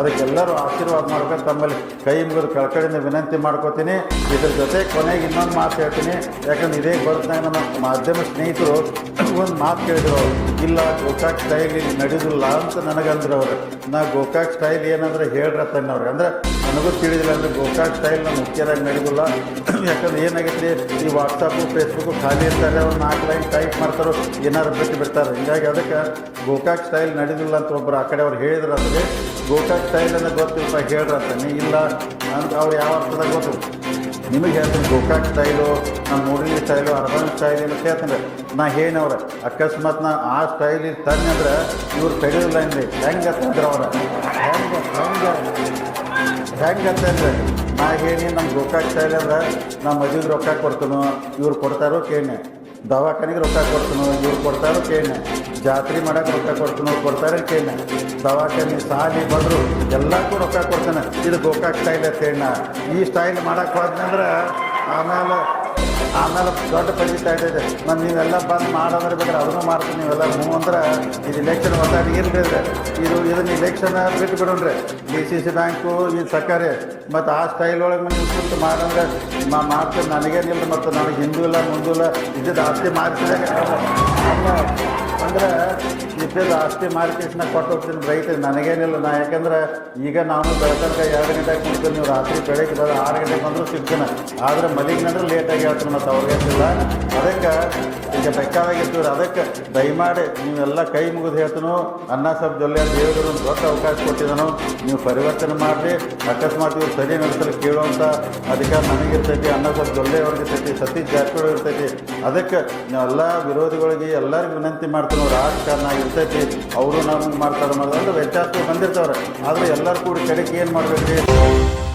ಅದಕ್ಕೆಲ್ಲರೂ ಆಶೀರ್ವಾದ ಮಾಡ್ಕೊಂಡು ತಮ್ಮಲ್ಲಿ ಕೈ ಮುಗಿದು ಕಳ್ಕಡೆಯಿಂದ ವಿನಂತಿ ಮಾಡ್ಕೋತೀನಿ. ಇದ್ರ ಜೊತೆ ಕೊನೆಗೆ ಇನ್ನೊಂದು ಮಾತು ಹೇಳ್ತೀನಿ. ಯಾಕಂದ್ರೆ ಇದೇ ಬರ್ತಾ ನಮ್ಮ ಮಾಧ್ಯಮ ಸ್ನೇಹಿತರು ಒಂದು ಮಾತು ಕೇಳಿದ್ರು ಅವರು ಇಲ್ಲ, ಗೋಕಾಕ್ ಸ್ಟೈಲ್ ಇಲ್ಲಿ ನಡೆದಿಲ್ಲ ಅಂತ ನನಗಂದ್ರೆ ಅವರು. ನಾ ಗೋಕಾಕ್ ಸ್ಟೈಲ್ ಏನಂದ್ರೆ ಹೇಳ್ರ ತನ್ನವ್ರಿಗೆ ಅಂದ್ರೆ ನನಗೂ ತಿಳಿದಿಲ್ಲ ಅಂದ್ರೆ ಗೋಕಾಕ್ ಸ್ಟೈಲ್ ನಮ್ಮ ಮುಖ್ಯರಾಗಿ ನಡೆದಿಲ್ಲ. ಯಾಕಂದ್ರೆ ಏನಾಗೈತೆ ಈ ವಾಟ್ಸಪ್ಪು ಫೇಸ್ಬುಕ್ಕು ಖಾಲಿ ಇರ್ತಾರೆ, ಅವ್ರು ನಾಲ್ಕು ಲೈನ್ ಟೈಪ್ ಮಾಡ್ತಾರೋ ಏನಾರು ಬಿಟ್ಟು ಬಿಡ್ತಾರೆ. ಹಿಂಗಾಗಿ ಅದಕ್ಕೆ ಗೋಕಾಕ್ ಸ್ಟೈಲ್ ನಡೆದಿಲ್ಲ ಅಂತ ಒಬ್ಬರು ಆ ಕಡೆ ಅವ್ರು ಹೇಳಿದ್ರು ಗೋಕಾಕ್ ಸ್ಟೈಲ್ ಅಂದ್ರೆ ಗೊತ್ತಿಲ್ಲ, ಹೇಳ್ರ ನೀ ಇಲ್ಲ, ಅಂತ ಅವ್ರು ಯಾವ ಅರ್ಥದಾಗ ಗೊತ್ತು? ನಿಮಗೆ ಹೇಳ್ತೀನಿ, ಗೋಕಾಕ್ ಸ್ಟೈಲು ನಮ್ಮ ಮೂಡಿನ ಸ್ಟೈಲು ಅರ್ಬನ್ ಸ್ಟೈಲ್ ಅಂತ ಹೇಳ್ತೀನಿ. ನಾ ಏನವ್ರೆ ಅಕಸ್ಮಾತ್ ನಾ ಆ ಸ್ಟೈಲ್ ತಂದೆ ಅಂದ್ರೆ ಇವ್ರು ತಡೆಯೋದಿಲ್ಲ ಅಂದ್ರೆ ಹೆಂಗೆ ಅಂದ್ರೆ ಅವ್ರ? ಹೆಂಗೆ ಹೆಂಗೆ ಹೆಂಗೆ ಅಂತಂದ್ರೆ ನಾ ಹೇಳಿ ನಮ್ಮ ಗೋಕಾಕ್ ಸ್ಟೈಲ್ ಅಂದ್ರೆ ನಾ ಮದುವೆಗೆ ರೊಕ್ಕ ಕೊಡ್ತೀನೋ, ಇವ್ರು ಕೊಡ್ತಾರೋ ಕೇಳಿ ದವಾಖಾನಿಗೆ ರೊಕ್ಕ ಕೊಡ್ತೀನೋ ಇವ್ರು ಕೊಡ್ತಾರೋ ಕೇಳಿ ಜಾತ್ರೆ ಮಾಡಕ್ಕೆ ರೊಕ್ಕ ಕೊಡ್ತೀನೋ ಕೊಡ್ತಾರೆ ಕೇಳಿ ದವಾಖಾನೆ ಸಾಲಿ ಬಂದರು ಎಲ್ಲಕ್ಕೂ ರೊಕ್ಕ ಕೊಡ್ತಾನೆ. ಇದು ಗೋಕಾಕ್ ಸ್ಟೈಲ್ ಅಂತ ಈ ಸ್ಟೈಲ್ ಮಾಡೋಕೆ ಹೋದ್ನಂದ್ರೆ ಆಮೇಲೆ ಆಮೇಲೆ ದೊಡ್ಡ ಪಂಚಾಯತ್ ಇದೆ ಮತ್ತು ನೀವೆಲ್ಲ ಬಂದು ಮಾಡೋದ್ರೆ ಬೇಕಾದ್ರೆ ಅದನ್ನು ಮಾಡ್ತೀನಿ ನೀವೆಲ್ಲ. ಹ್ಞೂ ಅಂದ್ರೆ ಇದು ಇಲೆಕ್ಷನ್ ಒತ್ತಾಡಿ ಬೇರೆ ಇದು, ಇದನ್ನು ಇಲೆಕ್ಷನ್ ಬಿಟ್ಟು ಬಿಡೋಣ್ರಿ ಡಿ ಸಿ ಸಿ ಬ್ಯಾಂಕು ಈ ಸರ್ಕಾರಿ. ಮತ್ತು ಆ ಸ್ಟೈಲ್ ಒಳಗೆ ನೀವು ಕುಂತು ಮಾಡಂದ್ರೆ ಮಾಡ್ತೀನಿ ನನಗೇನಿಲ್ಲ, ಮತ್ತು ನನಗೆ ಹಿಂದೂ ಇಲ್ಲ, ಮುಂದೂ ಇಲ್ಲ. ಇದ್ದಿದ್ದು ಆಸ್ತಿ ಮಾರ್ಸಿದಾಗ ಅಂದ್ರೆ ಇದ್ದಿದ್ದು ಆಸ್ತಿ ಮಾರ್ಕೇಟ್ನ ಕೊಟ್ಟು ಹೋಗ್ತೀನಿ ರೈತ ನನಗೇನಿಲ್ಲ ನಾ. ಯಾಕಂದ್ರೆ ಈಗ ನಾನು ಬೆಳತನಕ ಎರಡು ಗಂಟೆಗೆ ಕುಂತೀನಿ ನೀವು ರಾತ್ರಿ ಬೆಳಗ್ಗೆ ಬರೋ ಆರು ಗಂಟೆಗೆ ಬಂದರೂ ಸಿಗ್ತೀನಿ. ಆದರೆ ಮಲಿಗಿನಂದ್ರೆ ಲೇಟಾಗಿ ಹೇಳ್ತೀನಿ ಮತ್ತು ಅವ್ರಿಗೇನಿಲ್ಲ ಅದಕ್ಕೆ ಈಗ ಬೇಕಾದಾಗಿರ್ತೀವ್ರಿ ಅದಕ್ಕೆ ದಯಮಾಡಿ ನೀವೆಲ್ಲ ಕೈ ಮುಗಿದು ಹೇಳ್ತೀನೋ, ಅನ್ನ ಸಾಬ್ ಜೊಲ್ಲೆ ದೇವರು ದೊಡ್ಡ ಅವಕಾಶ ಕೊಟ್ಟಿದ್ದಾನು, ನೀವು ಪರಿವರ್ತನೆ ಮಾಡಿ ಅಕಸ್ಮಾತ್ ಇವ್ರು ಸರಿ ನಡೆಸಲು ಕೇಳುವಂಥ ಅಧಿಕಾರ ನನಗಿರ್ತೈತಿ, ಅನ್ನ ಸಾಬ್ ಜೊಲ್ಲೆ ಅವ್ರಿಗೆ ಇರ್ತೈತಿ ಸತೀಶ್ ಜಾರಕಿಹೊಳಿ ಇರ್ತೈತಿ ಅದಕ್ಕೆ ನಾವೆಲ್ಲ ವಿರೋಧಿಗಳಿಗೆ ಎಲ್ಲರಿಗೂ ವಿನಂತಿ ಮಾಡ್ತೀವಿ. ರಾಜಕಾರಣ ಇರ್ತೈತಿ ಅವರು ನಮ್ಗೆ ಮಾಡ್ತಾರೆ ಅನ್ನೋದು ವ್ಯತ್ಯಾಸ ಬಂದಿರ್ತಾವ್ರೆ. ಆದರೆ ಎಲ್ಲರೂ ಕೂಡಿ ಕಡೆಗೆ ಏನು ಮಾಡ್ಬೇಕು?